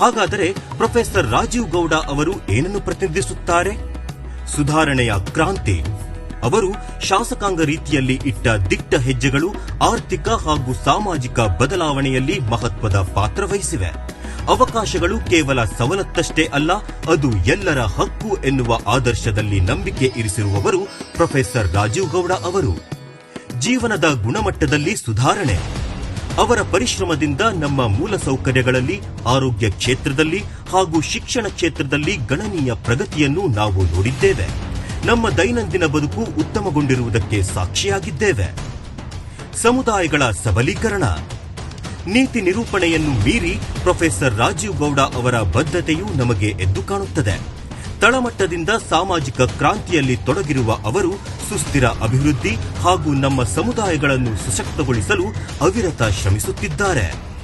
ಹಾಗಾದರೆ ಪ್ರೊಫೆಸರ್ ರಾಜೀವ್ ಗೌಡ ಅವರು ಏನನ್ನು ಪ್ರತಿನಿಧಿಸುತ್ತಾರೆ? ಸುಧಾರಣೆಯ ಕ್ರಾಂತಿ. ಅವರು ಶಾಸಕಾಂಗ ರೀತಿಯಲ್ಲಿ ಇಟ್ಟ ದಿಟ್ಟ ಹೆಜ್ಜೆಗಳು ಆರ್ಥಿಕ ಹಾಗೂ ಸಾಮಾಜಿಕ ಬದಲಾವಣೆಯಲ್ಲಿ ಮಹತ್ವದ ಪಾತ್ರ ವಹಿಸಿವೆ. ಅವಕಾಶಗಳು ಕೇವಲ ಸವಲತ್ತಷ್ಟೇ ಅಲ್ಲ, ಅದು ಎಲ್ಲರ ಹಕ್ಕು ಎನ್ನುವ ಆದರ್ಶದಲ್ಲಿ ನಂಬಿಕೆ ಇರಿಸಿರುವವರು ಪ್ರೊಫೆಸರ್ ರಾಜೀವ್ ಗೌಡ ಅವರು. ಜೀವನದ ಗುಣಮಟ್ಟದಲ್ಲಿ ಸುಧಾರಣೆ. ಅವರ ಪರಿಶ್ರಮದಿಂದ ನಮ್ಮ ಮೂಲಸೌಕರ್ಯಗಳಲ್ಲಿ ಆರೋಗ್ಯ ಕ್ಷೇತ್ರದಲ್ಲಿ ಹಾಗೂ ಶಿಕ್ಷಣ ಕ್ಷೇತ್ರದಲ್ಲಿ ಗಣನೀಯ ಪ್ರಗತಿಯನ್ನು ನಾವು ನೋಡಿದ್ದೇವೆ. ನಮ್ಮ ದೈನಂದಿನ ಬದುಕು ಉತ್ತಮಗೊಂಡಿರುವುದಕ್ಕೆ ಸಾಕ್ಷಿಯಾಗಿದ್ದೇವೆ. ಸಮುದಾಯಗಳ ಸಬಲೀಕರಣ. ನೀತಿ ನಿರೂಪಣೆಯನ್ನು ಮೀರಿ ಪ್ರೊಫೆಸರ್ ರಾಜೀವ್ ಗೌಡ ಅವರ ಬದ್ಧತೆಯು ನಮಗೆ ಎದ್ದು ಕಾಣುತ್ತದೆ. ತಳಮಟ್ಟದಿಂದ ಸಾಮಾಜಿಕ ಕ್ರಾಂತಿಯಲ್ಲಿ ತೊಡಗಿರುವ ಅವರು ಸುಸ್ಥಿರ ಅಭಿವೃದ್ಧಿ ಹಾಗೂ ನಮ್ಮ ಸಮುದಾಯಗಳನ್ನು ಸಶಕ್ತಗೊಳಿಸಲು ಅವಿರತ ಶ್ರಮಿಸುತ್ತಿದ್ದಾರೆ.